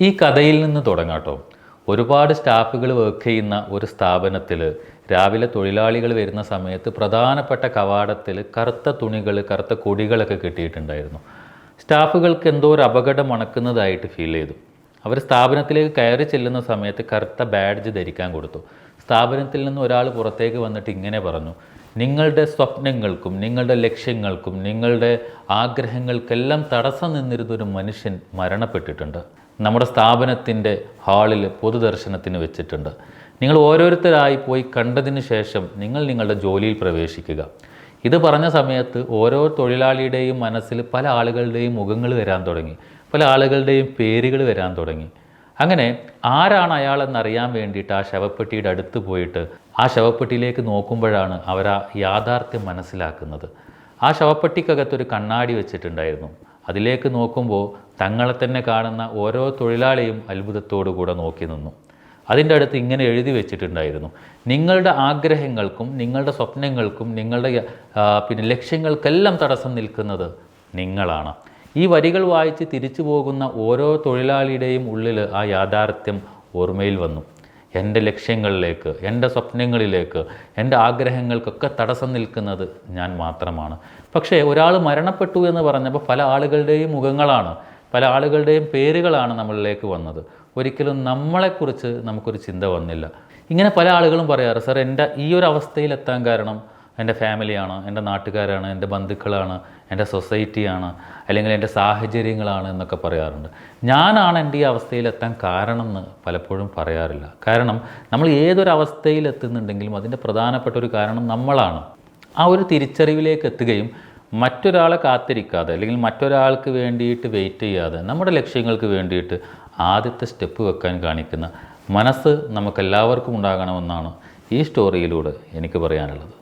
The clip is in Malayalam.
ഈ കഥയിൽ നിന്ന് തുടങ്ങാട്ടോ ഒരുപാട് സ്റ്റാഫുകൾ വർക്ക് ചെയ്യുന്ന ഒരു സ്ഥാപനത്തിൽ രാവിലെ തൊഴിലാളികൾ വരുന്ന സമയത്ത് പ്രധാനപ്പെട്ട കവാടത്തിൽ കറുത്ത തുണികൾ കറുത്ത കൊടികളൊക്കെ കിട്ടിയിട്ടുണ്ടായിരുന്നു. സ്റ്റാഫുകൾക്ക് എന്തോ ഒരു അപകടം ഉണക്കുന്നതായിട്ട് ഫീൽ ചെയ്തു. അവർ സ്ഥാപനത്തിലേക്ക് കയറി ചെല്ലുന്ന സമയത്ത് കറുത്ത ബാഡ്ജ് ധരിക്കാൻ കൊടുത്തു. സ്ഥാപനത്തിൽ നിന്ന് ഒരാൾ പുറത്തേക്ക് വന്നിട്ട് ഇങ്ങനെ പറഞ്ഞു നിങ്ങളുടെ സ്വപ്നങ്ങൾക്കും നിങ്ങളുടെ ലക്ഷ്യങ്ങൾക്കും നിങ്ങളുടെ ആഗ്രഹങ്ങൾക്കെല്ലാം തടസ്സം നിന്നിരുന്നൊരു മനുഷ്യൻ മരണപ്പെട്ടിട്ടുണ്ട്. നമ്മുടെ സ്ഥാപനത്തിന്റെ ഹാളിൽ പൊതുദർശനത്തിന് വെച്ചിട്ടുണ്ട്. നിങ്ങൾ ഓരോരുത്തരായി പോയി കണ്ടതിന് ശേഷം നിങ്ങൾ നിങ്ങളുടെ ജോലിയിൽ പ്രവേശിക്കുക. ഇത് പറഞ്ഞ സമയത്ത് ഓരോ തൊഴിലാളിയുടെയും മനസ്സിൽ പല ആളുകളുടെയും മുഖങ്ങൾ വരാൻ തുടങ്ങി. പല ആളുകളുടെയും പേരുകൾ വരാൻ തുടങ്ങി. അങ്ങനെ ആരാണ് അയാളെന്നറിയാൻ വേണ്ടിയിട്ട് ആ ശവപ്പെട്ടിയുടെ അടുത്ത് പോയിട്ട് ആ ശവപ്പെട്ടിയിലേക്ക് നോക്കുമ്പോഴാണ് അവർ ആ യാഥാർത്ഥ്യം മനസ്സിലാക്കുന്നത്. ആ ശവപ്പെട്ടിക്കകത്തൊരു കണ്ണാടി വെച്ചിട്ടുണ്ടായിരുന്നു. അതിലേക്ക് നോക്കുമ്പോൾ തങ്ങളെ തന്നെ കാണുന്ന ഓരോ തൊഴിലാളിയും അത്ഭുതത്തോടു കൂടെ നോക്കി നിന്നു. അതിന്റെ അടുത്ത് ഇങ്ങനെ എഴുതി വെച്ചിട്ടുണ്ടായിരുന്നു. നിങ്ങളുടെ ആഗ്രഹങ്ങൾക്കും നിങ്ങളുടെ സ്വപ്നങ്ങൾക്കും നിങ്ങളുടെ പിന്നെ ലക്ഷ്യങ്ങൾക്കെല്ലാം തടസ്സം നിൽക്കുന്നത് നിങ്ങളാണ്. ഈ വരികൾ വായിച്ച് തിരിച്ചു പോകുന്ന ഓരോ തൊഴിലാളിയുടെയും ഉള്ളിൽ ആ യാഥാർത്ഥ്യം ഓർമ്മയിൽ വന്നു. എന്റെ ലക്ഷ്യങ്ങളിലേക്ക് എന്റെ സ്വപ്നങ്ങളിലേക്ക് എന്റെ ആഗ്രഹങ്ങൾക്കൊക്കെ തടസ്സം നിൽക്കുന്നത് ഞാൻ മാത്രമാണ്. പക്ഷേ ഒരാൾ മരണപ്പെട്ടു എന്ന് പറഞ്ഞപ്പോൾ പല ആളുകളുടെയും മുഖങ്ങളാണ് പല ആളുകളുടെയും പേരുകളാണ് നമ്മളിലേക്ക് വന്നത്. ഒരിക്കലും നമ്മളെക്കുറിച്ച് നമുക്കൊരു ചിന്ത വന്നില്ല. ഇങ്ങനെ പല ആളുകളും പറയാറ് സാർ എന്റെ ഈ ഒരു അവസ്ഥയിലെത്താൻ കാരണം എന്റെ ഫാമിലിയാണ് എന്റെ നാട്ടുകാരാണ് എന്റെ ബന്ധുക്കളാണ് എന്റെ സൊസൈറ്റിയാണ് അല്ലെങ്കിൽ എന്റെ സാഹചര്യങ്ങളാണ് എന്നൊക്കെ പറയാറുണ്ട്. ഞാനാണ് എന്റെ ഈ അവസ്ഥയിലെത്താൻ കാരണം എന്ന് പലപ്പോഴും പറയാറില്ല. കാരണം നമ്മൾ ഏതൊരു അവസ്ഥയിൽ എത്തുന്നുണ്ടെങ്കിലും അതിന്റെ പ്രധാനപ്പെട്ട ഒരു കാരണം നമ്മളാണ്. ആ ഒരു തിരിച്ചറിവിലേക്ക് എത്തുകയും മറ്റൊരാളെ കാത്തിരിക്കാതെ അല്ലെങ്കിൽ മറ്റൊരാൾക്ക് വേണ്ടിയിട്ട് വെയിറ്റ് ചെയ്യാതെ നമ്മുടെ ലക്ഷ്യങ്ങൾക്ക് വേണ്ടിയിട്ട് ആദ്യത്തെ സ്റ്റെപ്പ് വെക്കാൻ കാണിക്കുന്ന മനസ്സ് നമുക്കെല്ലാവർക്കും ഉണ്ടാകണമെന്നാണ് ഈ സ്റ്റോറിയിലൂടെ എനിക്ക് പറയാനുള്ളത്.